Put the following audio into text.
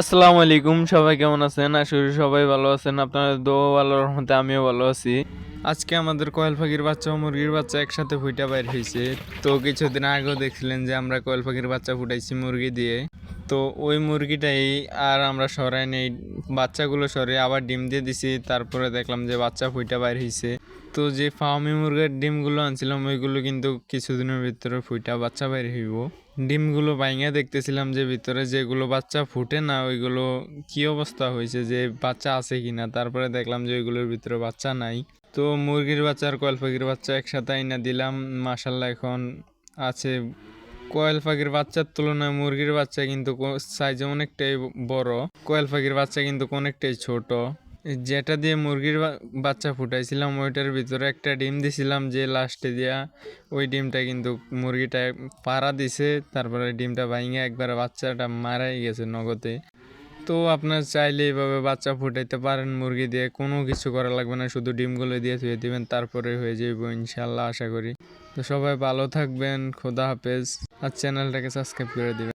আসসালামু আলাইকুম, সবাই কেমন আছেন? করি সবাই ভালো আছেন। আপনাদের দোয়া ভালো রহমতে আমিও ভালো আছি। আজকে আমাদের কয়েল পাখির বাচ্চা ও মুরগির বাচ্চা একসাথে ফুইটা বাইর হয়েছে। তো কিছুদিন আগেও দেখছিলেন যে আমরা কয়েল পাখির বাচ্চা ফুটাইছি মুরগি দিয়ে। তো ওই মুরগিটাই আর আমরা সরাই নেই। বাচ্চাগুলো সরে আবার ডিম দিয়ে দিছি। তারপরে দেখলাম যে বাচ্চা ফুইটা বাইর হয়েছে তো যে ফার্মি মুরগির ডিমগুলো আনছিলাম, ওইগুলো কিন্তু কিছুদিনের ভিতরে ফুইটা বাচ্চা বাইর হইব। ডিমগুলো বাইঙে দেখতেছিলাম যে ভিতরে যেগুলো বাচ্চা ফুটে না, ওইগুলো কি অবস্থা হয়েছে, যে বাচ্চা আছে কি না তারপরে দেখলাম যে ওইগুলোর ভিতরে বাচ্চা নাই। তো মুরগির বাচ্চা আর কয়েল পাখির বাচ্চা একসাথে আইনা দিলাম। মাসাল্লাহ এখন আছে কোয়েল পাখির বাচ্চার তুলনায় মুরগির বাচ্চা কিন্তু সাইজে অনেকটাই বড়। কোয়েল পাখির বাচ্চা কিন্তু অনেকটাই ছোট। যেটা দিয়ে মুরগির বাচ্চা ফুটাইছিলাম, ওইটার ভিতরে একটা ডিম দিছিলাম যে লাস্টে দিয়া ওই ডিমটা কিন্তু মুরগিটা পাড়া দিছে, তারপরে ডিমটা ভাঙে একবারে বাচ্চাটা মারাই গেছে নগদে। তো আপনার চাইলে এইভাবে বাচ্চা ফুটাইতে পারেন, মুরগি দিয়ে কোনো কিছু করা লাগবে না, শুধু ডিমগুলো দিয়ে ধুয়ে দিবেন, তারপরে হয়ে যাইব ইনশাল্লাহ আশা করি। তো সবাই ভালো থাকবেন, খোদা হাফেজ, আর চ্যানেলটাকে সাবস্ক্রাইব করে দিবেন।